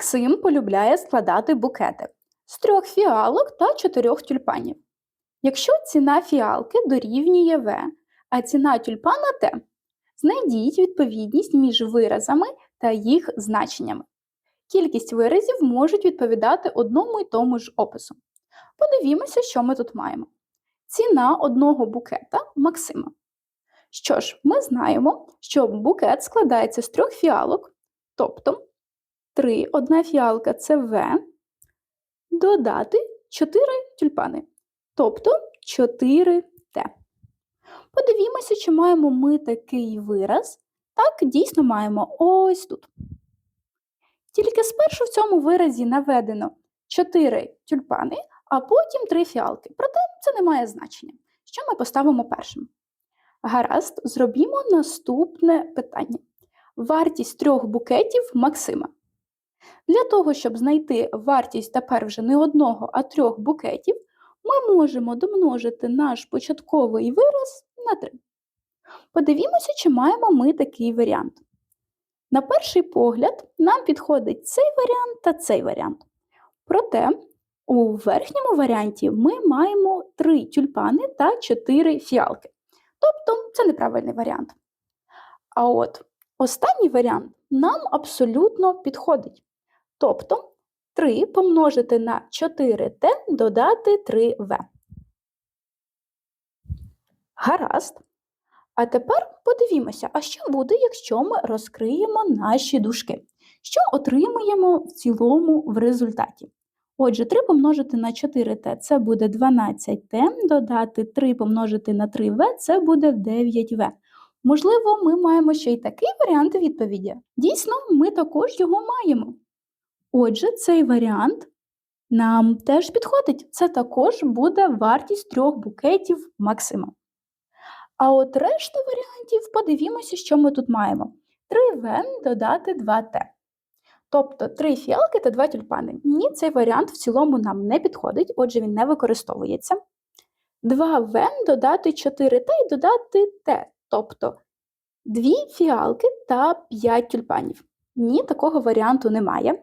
Максим полюбляє складати букети з трьох фіалок та чотирьох тюльпанів. Якщо ціна фіалки дорівнює В, а ціна тюльпана Т, знайдіть відповідність між виразами та їх значеннями. Кількість виразів можуть відповідати одному й тому ж опису. Подивімося, що ми тут маємо. Ціна одного букета Максима. Що ж, ми знаємо, що букет складається з трьох фіалок, тобто 3, одна фіалка це В, додати 4 тюльпани, тобто 4 Т. Подивімося, чи маємо ми такий вираз. Так, дійсно маємо ось тут. Тільки спершу в цьому виразі наведено 4 тюльпани, а потім 3 фіалки. Проте це не має значення. Що ми поставимо першим? Гаразд, зробімо наступне питання. Вартість трьох букетів Максима. Для того, щоб знайти вартість тепер вже не одного, а трьох букетів, ми можемо домножити наш початковий вираз на 3. Подивімося, чи маємо ми такий варіант. На перший погляд, нам підходить цей варіант та цей варіант. Проте у верхньому варіанті ми маємо 3 тюльпани та 4 фіалки. Тобто це неправильний варіант. А от останній варіант нам абсолютно підходить. Тобто 3 помножити на 4t додати 3v. Гаразд. А тепер подивімося, а що буде, якщо ми розкриємо наші дужки? Що отримуємо в цілому в результаті? Отже, 3 помножити на 4t це буде 12t, додати 3 помножити на 3v це буде 9v. Можливо, ми маємо ще й такий варіант відповіді. Дійсно, ми також його маємо. Отже, цей варіант нам теж підходить. Це також буде вартість трьох букетів Максима. А от решту варіантів подивімося, що ми тут маємо. 3В додати 2Т. Тобто 3 фіалки та 2 тюльпани. Ні, цей варіант в цілому нам не підходить, отже, він не використовується. 2В додати 4Т і додати Т. Тобто 2 фіалки та 5 тюльпанів. Ні, такого варіанту немає.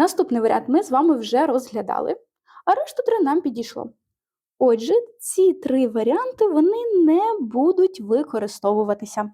Наступний варіант ми з вами вже розглядали, а решту три нам підійшло. Отже, ці три варіанти вони не будуть використовуватися.